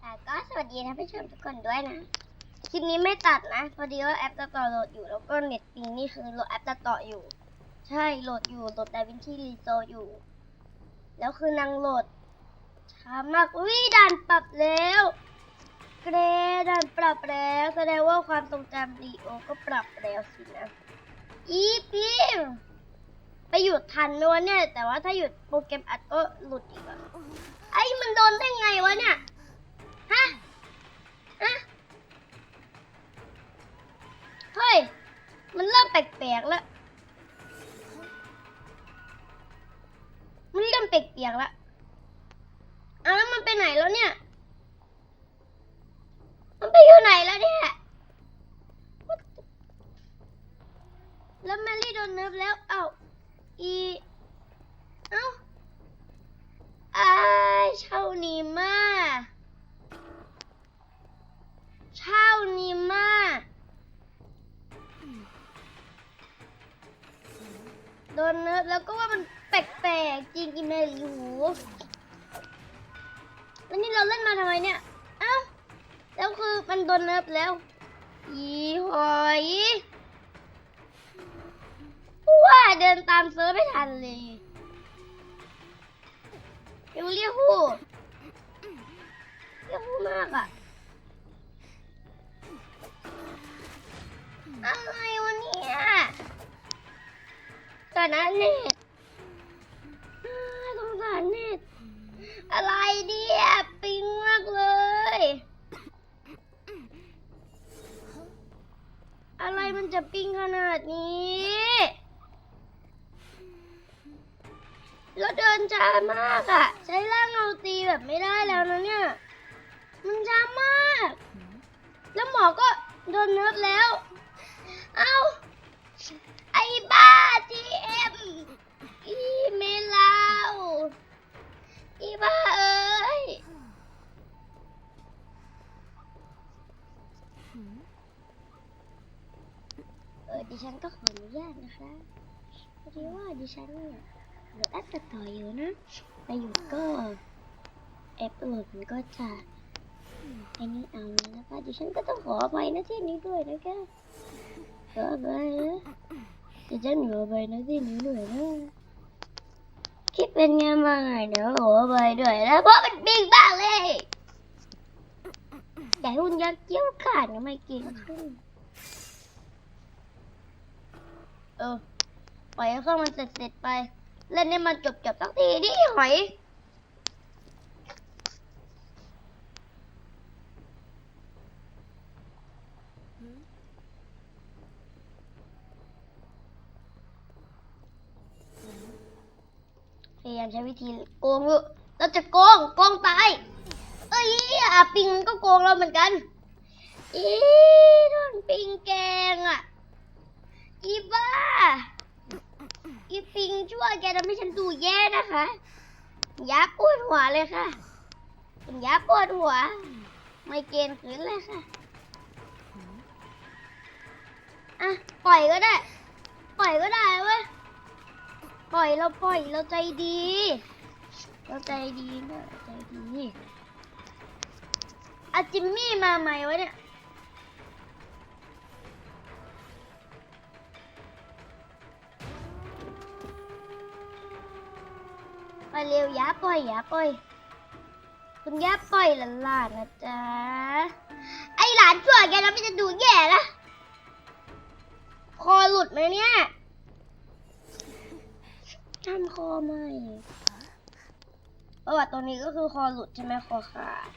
ค่ก็สวัสดีนะผู้ชมทุกคนด้วยนะ คลิปนี้ไม่ตัดนะ พอดีว่าแอปตัดต่อโหลดอยู่ แล้วก็เน็ตปิงนี่คือโหลดแอปตัดต่ออยู่ ใช่โหลดอยู่โหลดไดวินชีรีโซอยู่ แล้วคือนางโหลดช้ามากอุ้ยด่านปรับแล้วเกรด่านปรับแล้วแสดงว่าความทรงจำรีโอก็ปรับแล้วสินะอีพิม ไปหยุดทันไหมวะเนี่ย แต่ว่าถ้าหยุดโปรแกรมอัดก็หลุดอีกอะไอ้มันโดนได้ไงวะเนี่ย ฮะ ฮะ เฮ้ย มันเริ่มแปลกๆแล้ว มันเริ่มแปลกๆแล้วเอาแล้วมันไปไหนแล้วเนี่ย มันไปอยู่ไหนแล้วเนี่ยแล้วแมรี่โดนเนิร์ฟแล้ว เอ้า อีเอ้าอเช่านี้มาเช่านี้มาโดนเนิร์ฟแล้วก็ว่ามันแปลกๆจริงอีเมลอยู่แล้วนี่เราเล่นมาทำไมเนี่ย เอ้า แล้วคือมันโดนเนิร์ฟแล้ว อีหอย ว่าเดินตามเซิร์ฟไม่ทันเลยเดี๋ยวเรียกฮู้เรียกฮู้มากอะอะไรวะเนี่ยก่อนนะเน็ตสงสารเน็ตอะไรเนี่ยปิงมากเลย อะไรมันจะปิ้งขนาดนี้ แล้วเดินช้ามากอะ่ะใช้ร่างเอาตีแบบไม่ได้แล้วนะเนี่ย มันช้ามาก แล้วหมอก็โดนเนิร์ฟแล้ว เอาไอ้บ้าทีเอ็มอีเมลาวอีบ้าเอ้ยเออดิฉันก็ขออนุญาตนะคะพอดีว่าดิฉันเนี่ย โหลดแอปตัดต่ออยู่นะไปหยุดก็แอปโหลดมันก็จะไอ้นี่เอานะคะดิฉันก็ต้องขออภัยนะที่นี้ด้วยนะคะขออภัยนะดิฉันขออภัยนะที่นี้ด้วยนะคิดเป็นไงบ้างไงเดี๋ยวขออภัยด้วยนะเพราะมันบิ๊กบ้างเลยแต่หุ่นยักษ์เกี้ยวขาดก็ไม่ก่งขึ้นเออปล่อยให้เครื่องมันเสร็จเสร็จๆไป เล่นให้มันจบจบสักทีดิหอย พยายามใช้วิธีโกงอยู่เราจะโกง โกงตาย เอ้ยอาปิงมันก็โกงเราเหมือนกันอีโดนปิงแกงอะอีบ้า อีปิงชั่วแกทำให้ฉันดูแย่นะคะยับปวดหัวเลยค่ะเป็นยับปวดหัว ไม่เกณฑ์ขืนเลยค่ะอะปล่อยก็ได้ ปล่อยก็ได้เว้ยปล่อยเราปล่อยเราใจดี เราใจดีนะใจดีอะจิมมี่มาใหม่วะเนี่ย เร็วย่าปล่อยย่าปล่อย คุณย่าปล่อยหลานๆนะจ๊ะ ไอหลานชั่วแกแล้วมันจะดูแย่ละคอหลุดไหมเนี่ยทำคอไหมประวัติตัวนี้ก็คือคอหลุดใช่ไหมคอขาด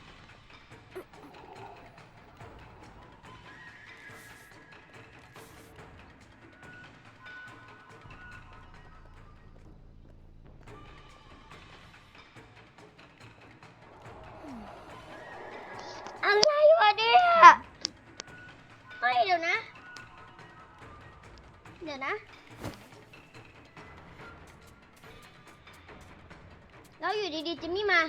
เดี๋ยวนะเราอยู่ดีๆจิมมี่มา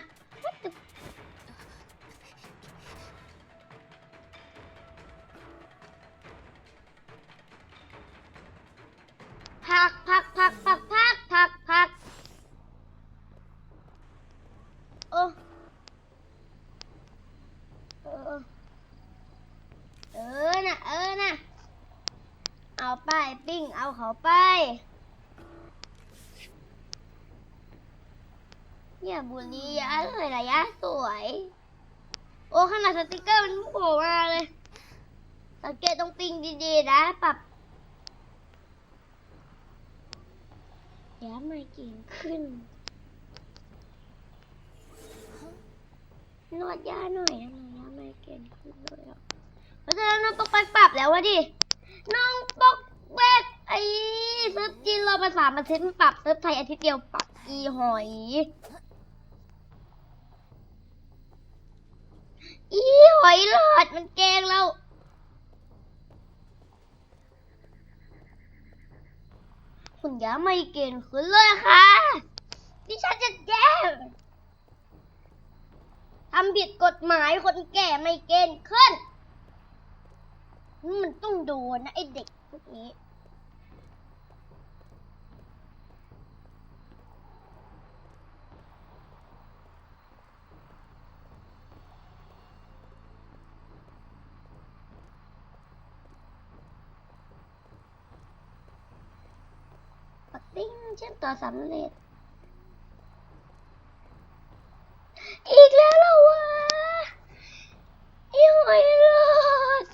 ผักผักผักผักผักผักผักโอ้เออน่ะเออน่ะ ไป ปิ้งเอาเขาไปอย่าบุรียะเลยระยะสวย โอ้ขนาดสติกเกอร์มันโผล่มาเลย สังเกตตรงปิ้งดีๆนะ ปรับย้าไม่เก่งขึ้น นวดยาหน่อยนะย่าไม่เก่งขึ้นเลยอะเพราะฉะนั้นน้องปอกไปปรับแล้ววะดิ น้องปอกแบกไอ้เซิร์ฟจีนเรามาสามาทิตย์มันปรับเซิร์ฟไทยอาทิตย์เดียวปรับอีหอย อีหอยหลอดมันแกงเราคุณย่าไม่เก่งขึ้นเลยค่ะดิฉันจะแจ้งทำผิดกฎหมายคนแก่ไม่เกณฑ์ขึ้น มันต้องโดนนะไอเด็กพวกนี้ ปักติ้งเชื่อมต่อสำเร็จ อีกแล้วเหรอวะอีหอยหลอด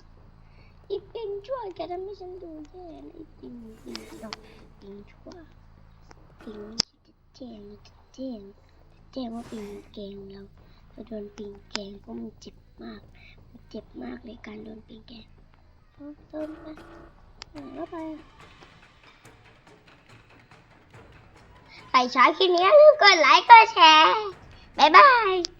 อีปิงชั่ว แกทำให้ฉันดูแย่นะอีปิงปิงดอกปิงชั่วปิงจะแจ้งจะแจ้งจะแจ้งว่าปิงแกงเราเราโดนปิงแกงเพราะมันเจ็บมากมันเจ็บมากเลยการโดนปิงแกงเอาเติมไปไหนก็ไปใครชอบคลิปนี้ลืมกดไลค์กดแชร์ บ๊ายบาย